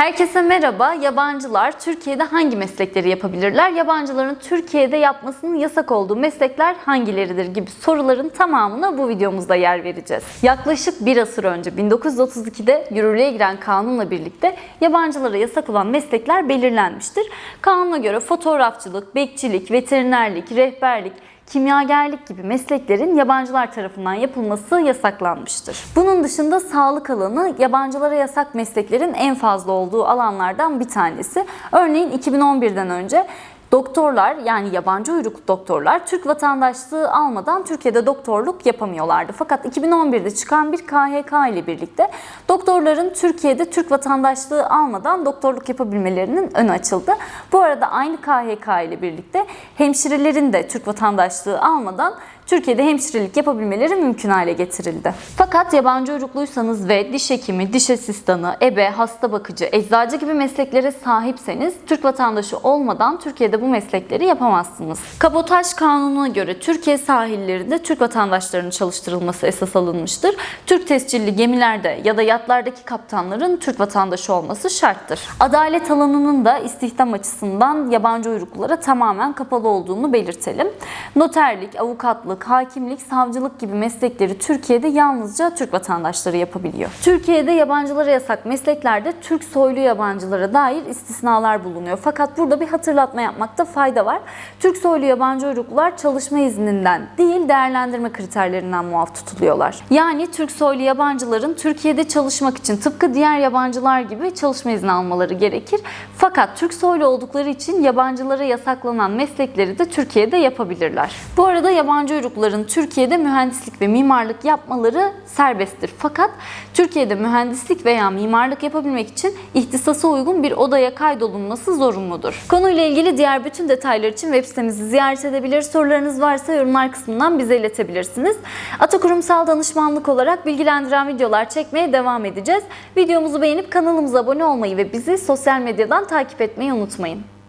Herkese merhaba. Yabancılar Türkiye'de hangi meslekleri yapabilirler? Yabancıların Türkiye'de yapmasının yasak olduğu meslekler hangileridir gibi soruların tamamına bu videomuzda yer vereceğiz. Yaklaşık bir asır önce 1932'de yürürlüğe giren kanunla birlikte yabancılara yasak olan meslekler belirlenmiştir. Kanuna göre fotoğrafçılık, bekçilik, veterinerlik, rehberlik, kimyagerlik gibi mesleklerin yabancılar tarafından yapılması yasaklanmıştır. Bunun dışında sağlık alanı yabancılara yasak mesleklerin en fazla olduğu alanlardan bir tanesi. Örneğin 2011'den önce Doktorlar yani yabancı uyruklu doktorlar Türk vatandaşlığı almadan Türkiye'de doktorluk yapamıyorlardı. Fakat 2011'de çıkan bir KHK ile birlikte doktorların Türkiye'de Türk vatandaşlığı almadan doktorluk yapabilmelerinin önü açıldı. Bu arada aynı KHK ile birlikte hemşirelerin de Türk vatandaşlığı almadan Türkiye'de hemşirelik yapabilmeleri mümkün hale getirildi. Fakat yabancı uyrukluysanız ve diş hekimi, diş asistanı, ebe, hasta bakıcı, eczacı gibi mesleklere sahipseniz Türk vatandaşı olmadan Türkiye'de bu meslekleri yapamazsınız. Kabotaj kanununa göre Türkiye sahillerinde Türk vatandaşlarının çalıştırılması esas alınmıştır. Türk tescilli gemilerde ya da yatlardaki kaptanların Türk vatandaşı olması şarttır. Adalet alanının da istihdam açısından yabancı uyruklulara tamamen kapalı olduğunu belirtelim. Noterlik, avukatlık, hakimlik, savcılık gibi meslekleri Türkiye'de yalnızca Türk vatandaşları yapabiliyor. Türkiye'de yabancılara yasak mesleklerde Türk soylu yabancılara dair istisnalar bulunuyor. Fakat burada bir hatırlatma yapmakta fayda var. Türk soylu yabancı uyruklular çalışma izninden değil değerlendirme kriterlerinden muaf tutuluyorlar. Yani Türk soylu yabancıların Türkiye'de çalışmak için tıpkı diğer yabancılar gibi çalışma izni almaları gerekir. Fakat Türk soylu oldukları için yabancılara yasaklanan meslekleri de Türkiye'de yapabilirler. Bu arada yabancı uyrukluların Türkiye'de mühendislik ve mimarlık yapmaları serbesttir. Fakat Türkiye'de mühendislik veya mimarlık yapabilmek için ihtisasa uygun bir odaya kaydolunması zorunludur. Konuyla ilgili diğer bütün detaylar için web sitemizi ziyaret edebilir. Sorularınız varsa yorumlar kısmından bize iletebilirsiniz. Ata Kurumsal Danışmanlık olarak bilgilendiren videolar çekmeye devam edeceğiz. Videomuzu beğenip kanalımıza abone olmayı ve bizi sosyal medyadan takip etmeyi unutmayın.